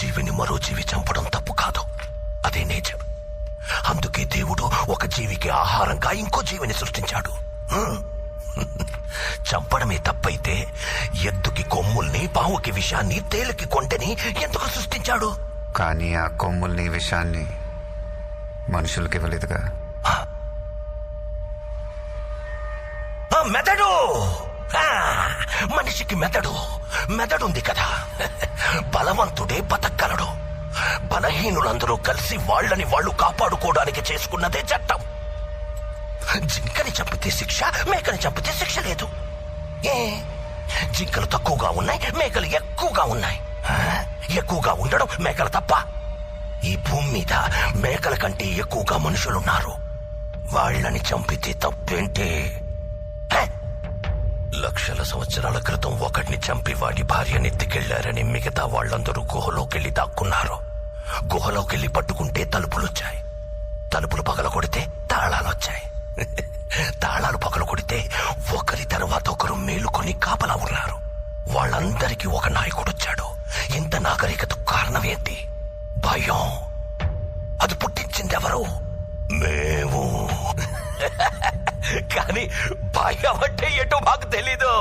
జీవిని మరో జీవి చంపడం తప్పు కాదు. అదే నేచర్ అందుకే దేవుడు ఒక జీవికి ఆహారంగా ఇంకో జీవిని సృష్టించాడు. చంపడమే తప్పైతే ఎద్దుకి కొమ్ముల్ని పావుకి విషాన్ని తేలికి కొంటని ఎందుకు సృష్టించాడు? కానీ ఆ కొమ్ముల్ని విషాన్ని మనుషులకి ఇవ్వలేదుగా. మెదడు! మనిషికి మెదడు! మెదడుంది కదా. బలవంతుడే బతకగలడు. బలహీనులందరూ కలిసి వాళ్ళని వాళ్ళు కాపాడుకోవడానికి చేసుకున్నదే చట్టం. జింకని చంపితే శిక్ష మేకని చంపితే శిక్ష లేదు. ఏ? జింకలు తక్కువగా ఉన్నాయి మేకలు ఎక్కువగా ఉన్నాయి. ఎక్కువగా ఉండడం మేకల తప్ప. ఈ భూమి మీద మేకల కంటే ఎక్కువగా మనుషులున్నారు. వాళ్ళని చంపితే తప్పేంటే? సంవత్సరాల క్రితం ఒకడిని చంపి వాడి భార్యని మిగతా వాళ్ళందరూ గుహలోకెళ్ళి దాక్కున్నారు. గుహలోకెళ్ళి పట్టుకుంటే తలుపులొచ్చాయి. తలుపులు పగల కొడితే తాళాలొచ్చాయి. తాళాలు పగల కొడితే ఒకరి తర్వాత ఒకరు మేలుకొని కాపలా ఉన్నారు. వాళ్ళందరికీ ఒక నాయకుడొచ్చాడు. ఇంత నాగరికత కారణం ఏంటి? భయం. అది పుట్టించింది ఎవరు మేము. కానీ భయం అంటే ఎటో మాకు తెలీదు.